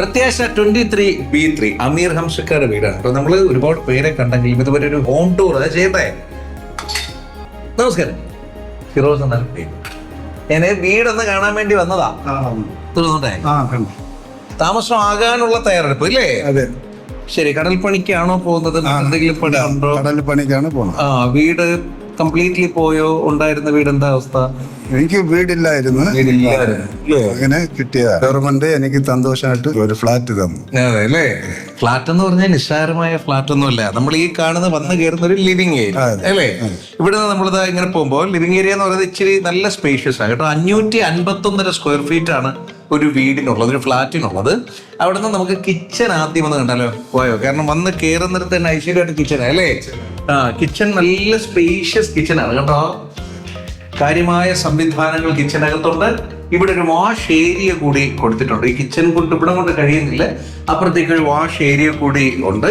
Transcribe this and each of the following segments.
പ്രത്യാശ twenty three B three Ameer ഹംസക്കാരുടെ വീടാണ്. അപ്പൊ നമ്മൾ ഒരുപാട് പേരെ കണ്ടെങ്കിലും ഇതുവരെ ഒരു ഹോം ടൂർ അത് ചെയ്തേ നമസ്കാരം. ഫിറോസ് എന്നാണ് പേര്. ഞാൻ വീടൊന്ന് കാണാൻ വേണ്ടി വന്നതാ. തോന്നുന്നുണ്ടേ താമസം ആകാനുള്ള തയ്യാറെടുപ്പ് അല്ലേ അതെ. ശരി കടൽ പണിക്കാണോ പോകുന്നത് എന്തെങ്കിലും പണി ഉണ്ടോ? കടൽ പണിക്കാണ് പോകുന്നത് ആ വീട് കംപ്ലീറ്റ്ലി പോയോ? ഉണ്ടായിരുന്ന വീട് എന്താ അവസ്ഥ? എനിക്ക് വീടില്ലായിരുന്നു. അങ്ങനെ കിട്ടിയതാ. ഗവൺമെന്റ് എനിക്ക് സന്തോഷമായിട്ട് ഒരു ഫ്ലാറ്റ് തന്നു. അതെ അല്ലേ ഫ്ലാറ്റ് എന്ന് പറഞ്ഞാൽ നിസ്സാരമായ ഫ്ലാറ്റ് ഒന്നുമല്ല നമ്മൾ ഈ കാണുന്ന വന്ന് കയറുന്ന ഒരു ലിവിംഗ് ഏരിയ അല്ലേ? ഇവിടെ നമ്മളിത് ഇങ്ങനെ പോകുമ്പോൾ ലിവിങ് ഏരിയ എന്ന് പറയുന്നത് ഇച്ചിരി നല്ല സ്പേഷ്യസ് ആണ് കേട്ടോ അഞ്ഞൂറ്റി അൻപത്തി ഒന്നര സ്ക്വയർ ഫീറ്റ് ആണ് ഒരു വീടിനുള്ളത് ഒരു ഫ്ലാറ്റിനുള്ളത്. അവിടെ നിന്ന് നമുക്ക് കിച്ചൺ ആദ്യം ഒന്ന് കണ്ടാലോ? പോയോ? കാരണം വന്ന് കയറുന്നിടത്ത് തന്നെ ഐശ്വര്യമായിട്ട് കിച്ചൺ അല്ലേ? ആ കിച്ചൺ നല്ല സ്പേഷ്യസ് കിച്ചൺ ആണ്. കേട്ടോ കാര്യമായ സംവിധാനങ്ങൾ കിച്ചനകത്തുണ്ട്. ഇവിടെ ഒരു വാഷ് ഏരിയ കൂടി കൊടുത്തിട്ടുണ്ട്. ഈ കിച്ചൺ കൊണ്ട് ഇവിടെ കൊണ്ട് കഴിയുന്നില്ല. അപ്പുറത്തേക്ക് ഒരു വാഷ് ഏരിയ കൂടി ഉണ്ട്.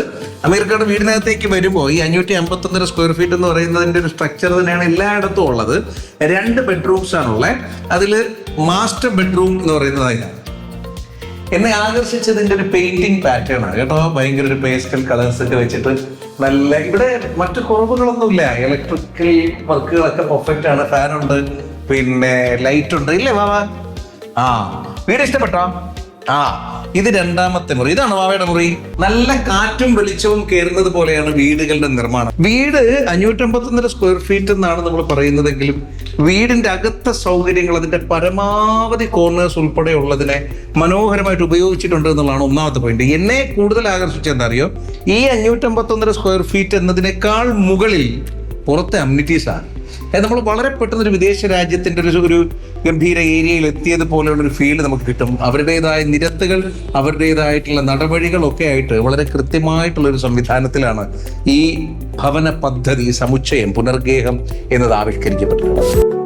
അമീർക്കയുടെ വീടിനകത്തേക്ക് വരുമ്പോൾ ഈ അഞ്ഞൂറ്റി അമ്പത്തൊന്നര സ്ക്വയർ ഫീറ്റ് എന്ന് പറയുന്നതിന്റെ ഒരു സ്ട്രക്ചർ തന്നെയാണ് എല്ലായിടത്തും ഉള്ളത്. രണ്ട് ബെഡ്റൂംസ് ആണുള്ളത് അതിൽ മാസ്റ്റർ ബെഡ്റൂം എന്ന് പറയുന്നത് അതിനാണ് എന്നെ ആകർഷിച്ചതിന്റെ ഒരു പെയിന്റിംഗ് പാറ്റേൺ ആണ്. കേട്ടോ? ഭയങ്കര ഒരു പേസ്റ്റൽ കളേഴ്സ് ഒക്കെ വെച്ചിട്ട് നല്ല ഇവിടെ മറ്റു കുറവുകളൊന്നുമില്ല. ഇലക്ട്രിക്കൽ വർക്കുകളൊക്കെ പെർഫെക്റ്റ് ആണ്. ഫാനുണ്ട് പിന്നെ ലൈറ്റ് ഉണ്ട്. ഇല്ലേ വാവാ ആ. വീട് ഇഷ്ടപ്പെട്ടോ? ആ ഇത് രണ്ടാമത്തെ മുറി. ഇതാണ് വാവയുടെ മുറി. നല്ല കാറ്റും വെളിച്ചവും കയറുന്നത് പോലെയാണ് വീടുകളുടെ നിർമ്മാണം. വീട് അഞ്ഞൂറ്റമ്പത്തൊന്നര സ്ക്വയർ ഫീറ്റ് എന്നാണ് നമ്മൾ പറയുന്നതെങ്കിലും വീടിന്റെ അകത്തെ സൗകര്യങ്ങൾ അതിന്റെ പരമാവധി കോർണേഴ്സ് ഉൾപ്പെടെ ഉള്ളതിനെ മനോഹരമായിട്ട് ഉപയോഗിച്ചിട്ടുണ്ട് എന്നുള്ളതാണ് ഒന്നാമത്തെ പോയിന്റ് എന്നെ കൂടുതൽ ആകർഷിച്ചത് എന്താ അറിയോ? ഈ അഞ്ഞൂറ്റമ്പത്തൊന്നര സ്ക്വയർ ഫീറ്റ് എന്നതിനേക്കാൾ മുകളിൽ പുറത്തെ അമ്യൂണിറ്റീസ് ആണ്. നമ്മൾ വളരെ പെട്ടെന്ന് ഒരു വിദേശ രാജ്യത്തിന്റെ ഒരു ഒരു ഗംഭീര ഏരിയയിൽ എത്തിയത് പോലെയുള്ള ഒരു ഫീൽ നമുക്ക് കിട്ടും. അവരുടേതായ നിരത്തുകൾ അവരുടേതായിട്ടുള്ള നടപടികളൊക്കെ ആയിട്ട് വളരെ കൃത്യമായിട്ടുള്ള ഒരു സംവിധാനത്തിലാണ് ഈ ഭവന പദ്ധതി സമുച്ചയം പുനർഗേഹം എന്നത് ആവിഷ്കരിക്കപ്പെട്ടിട്ടുള്ളത്.